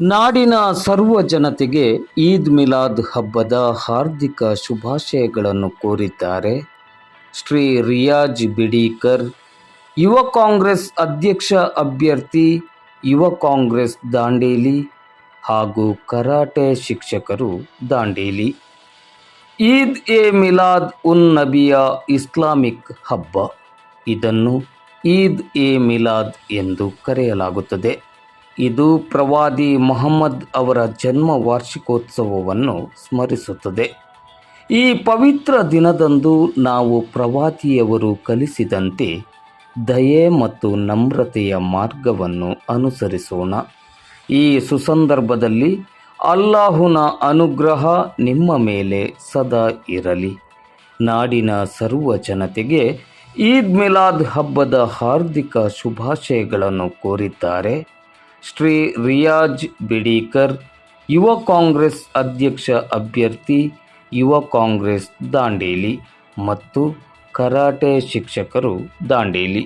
ನಾಡಿನ ಸರ್ವ ಜನತೆಗೆ ಈದ್ ಮಿಲಾದ್ ಹಬ್ಬದ ಹಾರ್ದಿಕ ಶುಭಾಶಯಗಳನ್ನು ಕೋರಿದ್ದಾರೆ. ಶ್ರೀ ರಿಯಾಜ್ ಬಿಡೀಕರ್, ಯುವ ಕಾಂಗ್ರೆಸ್ ಅಧ್ಯಕ್ಷ ಅಭ್ಯರ್ಥಿ, ಯುವ ಕಾಂಗ್ರೆಸ್ ದಾಂಡೇಲಿ ಹಾಗೂ ಕರಾಟೆ ಶಿಕ್ಷಕರು ದಾಂಡೇಲಿ. ಈದ್ ಎ ಮಿಲಾದ್ ಉನ್ ನಬಿಯ ಇಸ್ಲಾಮಿಕ್ ಹಬ್ಬ. ಇದನ್ನು ಈದ್ ಎ ಮಿಲಾದ್ ಎಂದು ಕರೆಯಲಾಗುತ್ತದೆ. ಇದು ಪ್ರವಾದಿ ಮೊಹಮ್ಮದ್ ಅವರ ಜನ್ಮ ವಾರ್ಷಿಕೋತ್ಸವವನ್ನು ಸ್ಮರಿಸುತ್ತದೆ. ಈ ಪವಿತ್ರ ದಿನದಂದು ನಾವು ಪ್ರವಾದಿಯವರು ಕಲಿಸಿದಂತೆ ದಯೆ ಮತ್ತು ನಮ್ರತೆಯ ಮಾರ್ಗವನ್ನು ಅನುಸರಿಸೋಣ. ಈ ಸುಸಂದರ್ಭದಲ್ಲಿ ಅಲ್ಲಾಹುನ ಅನುಗ್ರಹ ನಿಮ್ಮ ಮೇಲೆ ಸದಾ ಇರಲಿ. ನಾಡಿನ ಸರ್ವ ಜನತೆಗೆ ಈದ್ ಮಿಲಾದ್ ಹಬ್ಬದ ಹಾರ್ದಿಕ ಶುಭಾಶಯಗಳನ್ನು ಕೋರಿದ್ದಾರೆ. ಶ್ರೀ ರಿಯಾಜ್ ಬಿಡೀಕರ್ ಯುವ ಕಾಂಗ್ರೆಸ್ ಅಧ್ಯಕ್ಷ ಅಭ್ಯರ್ಥಿ ಯುವ ಕಾಂಗ್ರೆಸ್ ದಾಂಡೇಲಿ ಮತ್ತು ಕರಾಟೆ ಶಿಕ್ಷಕರು ದಾಂಡೇಲಿ.